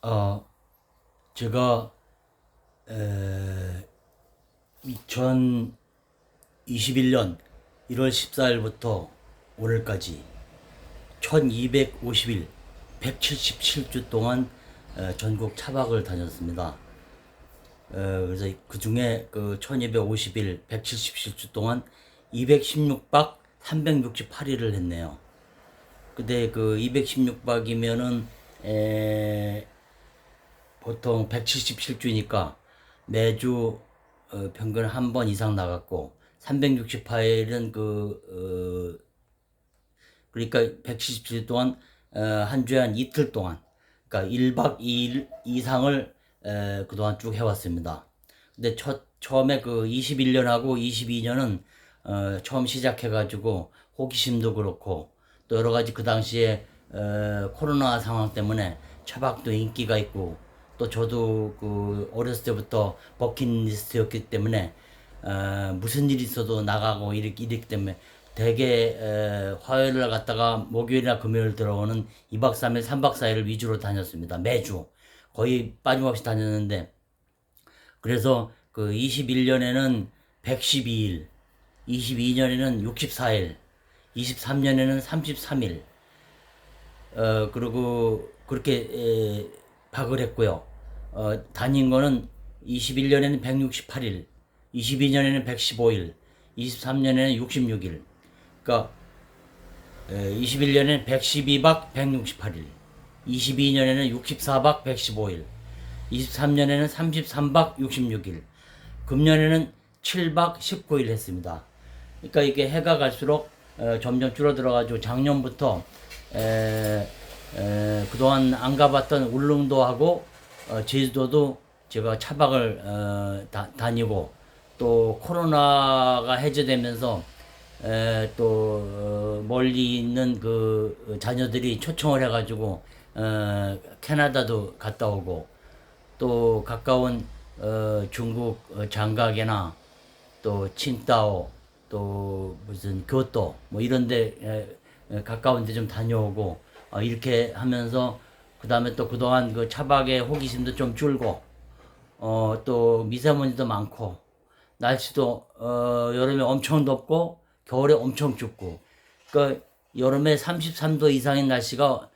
어, 제가 에, 2021년 1월 14일부터 오늘까지 1250일 177주 동안 에, 전국 차박을 다녔습니다. 에, 그래서 그 중에 그 1250일 177주 동안 216박 368일을 했네요. 근데 그 216박이면은 에 보통 177주니까 매주 어, 평균 한 번 이상 나갔고 368일은 그 어, 그러니까 177주 동안 어, 한 주에 한 이틀 동안 그러니까 1박 2일 이상을 에, 그동안 쭉 해왔습니다. 근데 첫 처음에 그 21년하고 22년은 어, 처음 시작해가지고 호기심도 그렇고 또 여러 가지 그 당시에 어, 코로나 상황 때문에 차박도 인기가 있고 또 저도 그 어렸을 때부터 버킷리스트였기 때문에 어, 무슨 일 있어도 나가고 이렇게 이랬기 때문에 대개 에, 화요일 날 갔다가 목요일이나 금요일 들어오는 2박 3일, 3박 4일을 위주로 다녔습니다. 매주. 거의 빠짐없이 다녔는데. 그래서 그 21년에는 112일, 22년에는 64일, 23년에는 33일, 어, 그리고 그렇게 에, 박을 했고요. 어, 다닌 거는 21년에는 168일, 22년에는 115일, 23년에는 66일. 그러니까 에, 21년에는 112박 168일, 22년에는 64박 115일, 23년에는 33박 66일, 금년에는 7박 19일 했습니다. 그러니까 이게 해가 갈수록 어, 점점 줄어들어가지고 작년부터 에, 에, 그동안 안 가봤던 울릉도하고 어, 제주도도 제가 차박을 어, 다, 다니고 또 코로나가 해제되면서 에, 또 어, 멀리 있는 그 자녀들이 초청을 해가지고 어, 캐나다도 갔다 오고 또 가까운 어, 중국 어, 장각이나 또 칭다오 또 무슨 교토 뭐 이런데 가까운데 좀 다녀오고 어, 이렇게 하면서 그 다음에 또 그동안 그 차박의 호기심도 좀 줄고 어, 또 미세먼지도 많고 날씨도 어, 여름에 엄청 덥고 겨울에 엄청 춥고 그 여름에 33도 이상인 날씨가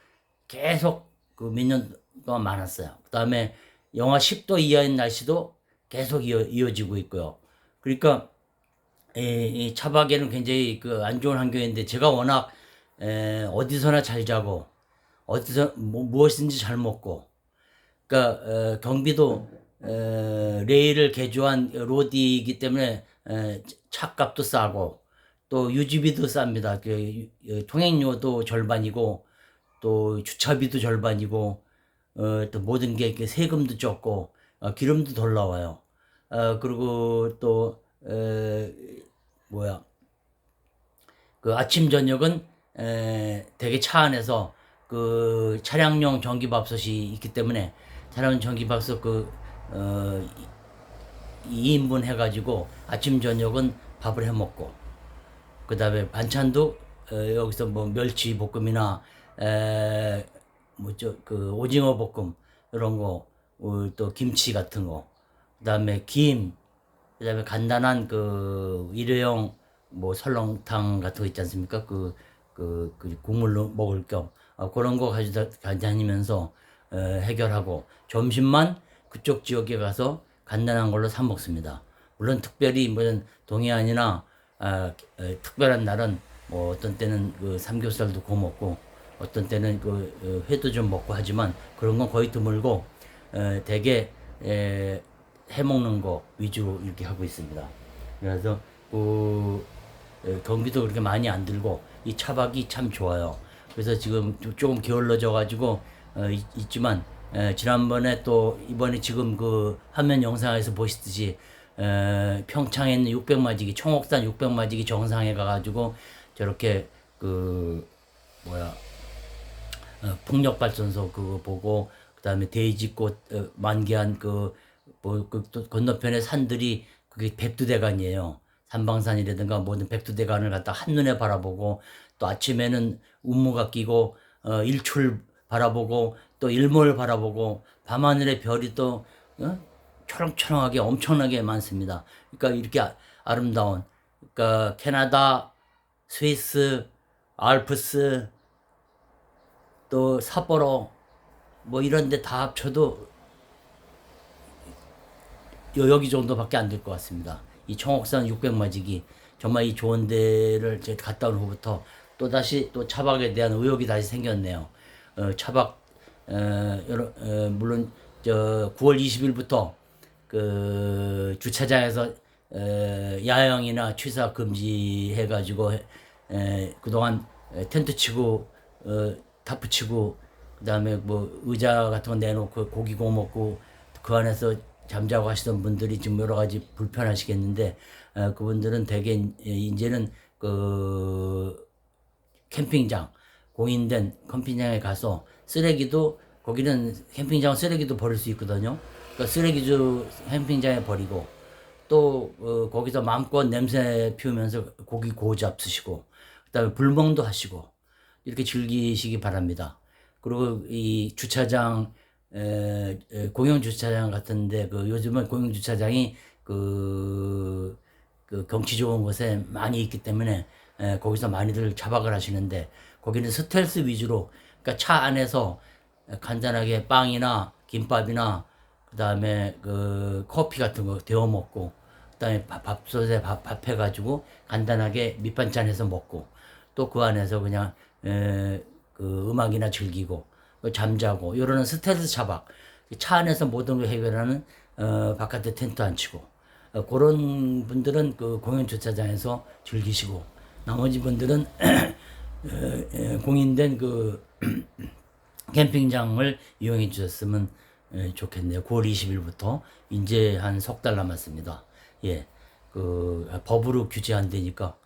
계속 그 몇 년 동안 많았어요. 그 다음에 영하 10도 이하인 날씨도 계속 이어, 이어지고 있고요. 그러니까 이, 이 차박에는 굉장히 그 안 좋은 환경인데 제가 워낙 에, 어디서나 잘 자고 어디서 뭐, 무엇인지 잘 먹고 그러니까 어, 경비도 에, 레일을 개조한 로디이기 때문에 에, 차값도 싸고 또 유지비도 쌉니다. 그 유- 어, 통행료도 절반이고 또 주차비도 절반이고 어, 또 모든 게 이렇게 세금도 적고 어, 기름도 덜 나와요. 어, 그리고 또 에, 뭐야 그 아침 저녁은 에, 되게 차 안에서 그 차량용 전기밥솥이 있기 때문에 차량 전기밥솥 그 어, 2인분 해가지고 아침 저녁은 밥을 해 먹고 그 다음에 반찬도 어, 여기서 뭐 멸치 볶음이나 에, 뭐죠 그 오징어 볶음 이런 거, 어, 또 김치 같은 거, 그 다음에 김, 그 다음에 간단한 그 일회용 뭐 설렁탕 같은 거 있지 않습니까? 그, 그, 그 국물로 먹을 겸 어, 그런 거 가지고 다- 다니면서 어, 해결하고 점심만 그쪽 지역에 가서 간단한 걸로 사 먹습니다. 물론 특별히 무슨 동해안이나 아, 에, 특별한 날은 뭐 어떤 때는 그 삼겹살도 구워 먹고 어떤 때는 그 어, 회도 좀 먹고 하지만 그런 건 거의 드물고 에, 대개 에, 해 먹는 거 위주로 이렇게 하고 있습니다. 그래서 그 에, 경비도 그렇게 많이 안 들고 이 차박이 참 좋아요. 그래서 지금 좀- 조금 게을러져 가지고 어, 있, 있지만 에, 지난번에 또 이번에 지금 그 화면 영상에서 보시듯이 에, 평창에 있는 600마지기 청옥산 600마지기 정상에 가가지고 저렇게 그 뭐야 어, 풍력발전소 그거 보고 그다음에 돼지꽃 어, 만개한 그, 또 건너편에 산들이 그게 백두대간이에요. 산방산이라든가 모든 백두대간을 갖다 한눈에 바라보고 또 아침에는 운무가 끼고 어, 일출 바라보고 또 일몰 바라보고 밤하늘의 별이 또 어? 초롱초롱하게 엄청나게 많습니다. 그러니까 이렇게 아- 아름다운 그러니까 캐나다, 스위스, 알프스 또 삿포로 뭐 이런 데 다 합쳐도 요- 여기 정도밖에 안 될 것 같습니다. 이 청옥산 600마지기 정말 이 좋은 데를 이제 갔다 온 후부터 또 다시 또 차박에 대한 의욕이 다시 생겼네요. 어, 차박 어, 여러, 어, 물론 저 9월 20일부터 그 주차장에서 어, 야영이나 취사 금지해 가지고 그동안 에, 텐트 치고 어, 타프 치고 그다음에 뭐 의자 같은 거 내놓고 고기 구워 먹고 그 안에서 잠자고 하시던 분들이 지금 여러 가지 불편하시겠는데 어, 그분들은 대개 이제는 그 캠핑장 공인된 캠핑장에 가서 쓰레기도 거기는 캠핑장 쓰레기도 버릴 수 있거든요. 그러니까 쓰레기도 캠핑장에 버리고 또 어, 거기서 마음껏 냄새 피우면서 고기 구워 잡수시고 그다음에 불멍도 하시고 이렇게 즐기시기 바랍니다. 그리고 이 주차장 에, 에, 공영 주차장 같은데 그 요즘은 공영 주차장이 그, 그 경치 좋은 곳에 많이 있기 때문에 에, 거기서 많이들 차박을 하시는데 거기는 스텔스 위주로 그러니까 차 안에서 간단하게 빵이나 김밥이나 그다음에 그 커피 같은 거 데워 먹고 그다음에 밥, 밥솥에 밥, 밥 해가지고 간단하게 밑반찬 해서 먹고 또 그 안에서 그냥 에, 그 음악이나 즐기고 또 잠자고 이러는 스텔스 차박 차 안에서 모든 걸 해결하는 어, 바깥에 텐트 안 치고 어, 그런 분들은 그 공연 주차장에서 즐기시고 나머지 분들은 에, 에, 공인된 그 캠핑장을 이용해 주셨으면 에, 좋겠네요. 9월 20일부터 이제 한 석 달 남았습니다. 예, 그 법으로 규제한다니까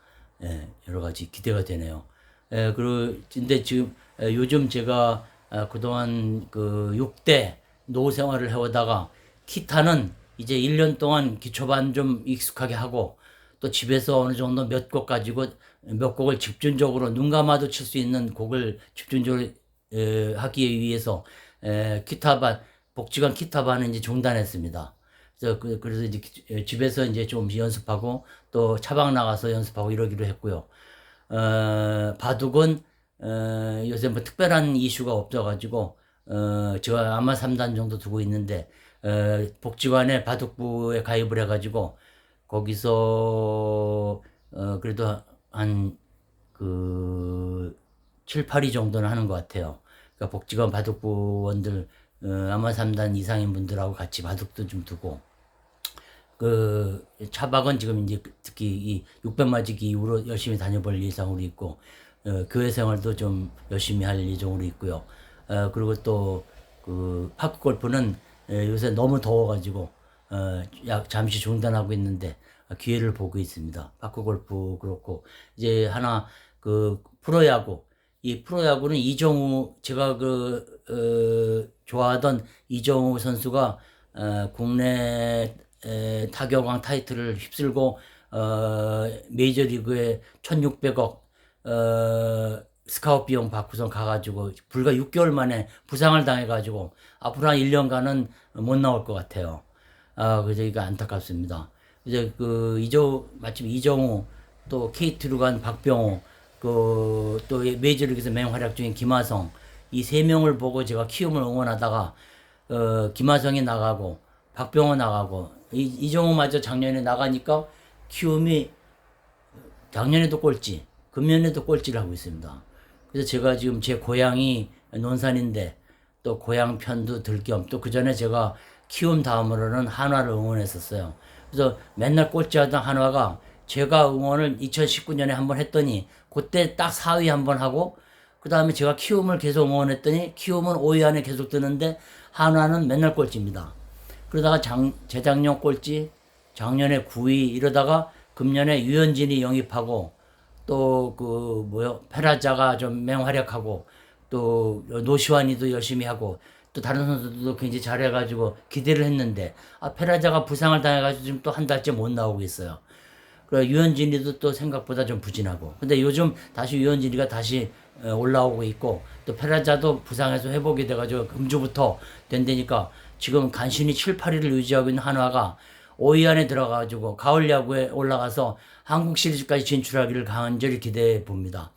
예, 여러 가지 기대가 되네요. 예, 그리고 근데 지금 에, 요즘 제가 아, 그동안 그 6대 노후 생활을 해오다가 기타는 이제 1년 동안 기초반 좀 익숙하게 하고 또 집에서 어느 정도 몇 곡 가지고 몇 곡을 집중적으로 눈 감아도 칠 수 있는 곡을 집중적으로 에, 하기 위해서 에, 기타반 복지관 기타반은 이제 중단했습니다. 그래서 그, 그래서 이제 집에서 이제 좀 연습하고 또 차박 나가서 연습하고 이러기로 했고요. 어, 바둑은 어, 요새 뭐 특별한 이슈가 없어가지고 어, 제가 아마 3단 정도 두고 있는데 어, 복지관에 바둑부에 가입을 해가지고 거기서 어, 그래도 한그 7, 8위 정도는 하는 것 같아요. 그러니까 복지관 바둑부원들 어, 아마 3단 이상인 분들하고 같이 바둑도 좀 두고 그 차박은 지금 이제 특히 이 600마지기 이후로 열심히 다녀볼 예정으로 있고 어, 교회 생활도 좀 열심히 할 예정으로 있고요. 어, 그리고 또 그 파크 골프는 에, 요새 너무 더워가지고 어, 약 잠시 중단하고 있는데 기회를 보고 있습니다. 파크 골프 그렇고 이제 하나 그 프로야구 이 프로야구는 이정우 제가 그 어, 좋아하던 이정우 선수가 어, 국내 에, 타격왕 타이틀을 휩쓸고 어, 메이저리그에 1,600억 어, 스카웃 비용 받고선 가가지고 불과 6개월 만에 부상을 당해가지고 앞으로 한 1년간은 못 나올 것 같아요. 아, 그래서 이거 안타깝습니다. 이제 그 이정 마침 이정우 또 KT로 간 박병호 그 또 메이저리그에서 맹활약 중인 김하성 이 세 명을 보고 제가 키움을 응원하다가 어, 김하성이 나가고 박병호 나가고 이, 이정우마저 작년에 나가니까 키움이 작년에도 꼴찌, 금년에도 꼴찌를 하고 있습니다. 그래서 제가 지금 제 고향이 논산인데 또 고향 편도 들 겸 또 그 전에 제가 키움 다음으로는 한화를 응원했었어요. 그래서 맨날 꼴찌하던 한화가 제가 응원을 2019년에 한번 했더니 그때 딱 4위 한번 하고 그 다음에 제가 키움을 계속 응원했더니 키움은 5위 안에 계속 드는데 한화는 맨날 꼴찌입니다. 그러다가 장, 재작년 꼴찌, 작년에 9위 이러다가 금년에 유현진이 영입하고 또 그 뭐요 페라자가 좀 맹활약하고 또 노시환이도 열심히 하고 또 다른 선수들도 굉장히 잘해가지고 기대를 했는데 아 페라자가 부상을 당해가지고 지금 또 한 달째 못 나오고 있어요. 그리고 유현진이도 또 생각보다 좀 부진하고 근데 요즘 다시 유현진이가 다시 어, 올라오고 있고 또 페라자도 부상해서 회복이 돼가지고 금주부터 된다니까 지금 간신히 7, 8위를 유지하고 있는 한화가 5위 안에 들어가가지고 가을 야구에 올라가서 한국 시리즈까지 진출하기를 간절히 기대해 봅니다.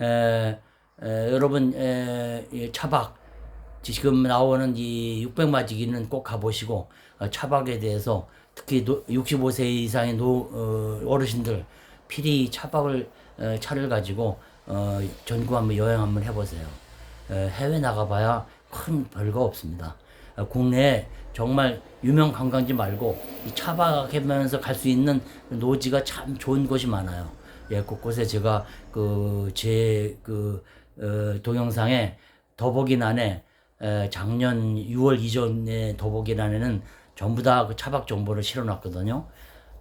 에, 에, 여러분 에, 이 차박 지금 나오는 이 600마지기는 꼭 가보시고 어, 차박에 대해서 특히 노, 65세 이상의 노, 어, 어르신들 필히 차박을 어, 차를 가지고 어, 전국 한번 여행 한번 해보세요. 어, 해외 나가봐야 큰 별거 없습니다. 어, 국내에 정말 유명 관광지 말고 이 차박하면서 갈 수 있는 노지가 참 좋은 곳이 많아요. 예, 곳곳에 제가 그제그 어, 동영상에 더보기란에 에, 작년 6월 이전에 더보기란에는 전부 다 그 차박 정보를 실어놨거든요.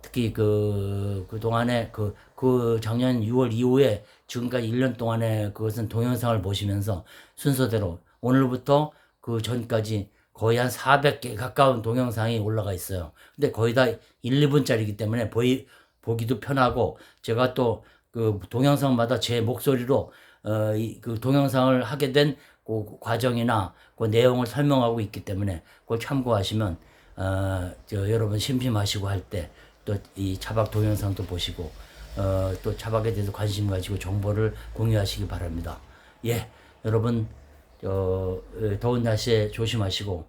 특히 그, 그 동안에 그, 그 작년 6월 이후에 지금까지 1년 동안에 그것은 동영상을 보시면서 순서대로 오늘부터 그 전까지 거의 한 400개 가까운 동영상이 올라가 있어요. 근데 거의 다 1, 2분짜리이기 때문에 보이, 보기도 편하고 제가 또 그 동영상마다 제 목소리로 어, 이, 그 동영상을 하게 된 그 과정이나 그 내용을 설명하고 있기 때문에 그걸 참고하시면 어, 저 여러분 심심하시고 할 때 또 이 차박 동영상도 보시고 어, 또 차박에 대해서 관심 가지고 정보를 공유하시기 바랍니다. 예, 여러분 저 어, 더운 날씨에 조심하시고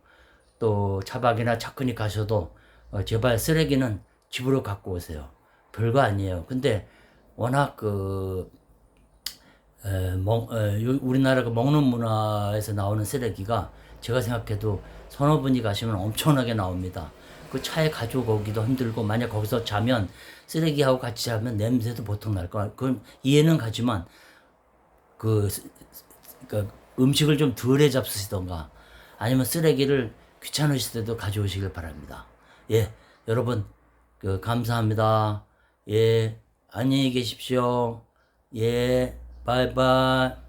또 차박이나 차근히 가셔도 어, 제발 쓰레기는 집으로 갖고 오세요. 별거 아니에요. 근데 워낙 그 에, 먹, 에, 요- 우리나라 그 먹는 문화에서 나오는 쓰레기가 제가 생각해도 서너 분이 가시면 엄청나게 나옵니다. 그 차에 가져오기도 힘들고 만약 거기서 자면 쓰레기하고 같이 자면 냄새도 보통 날 거야. 그건 이해는 가지만 그, 쓰- 그 음식을 좀 덜해 잡수시던가 아니면 쓰레기를 귀찮으실 때도 가져오시길 바랍니다. 예, 여러분 그 감사합니다. 예, 안녕히 계십시오. 예, 바이바이.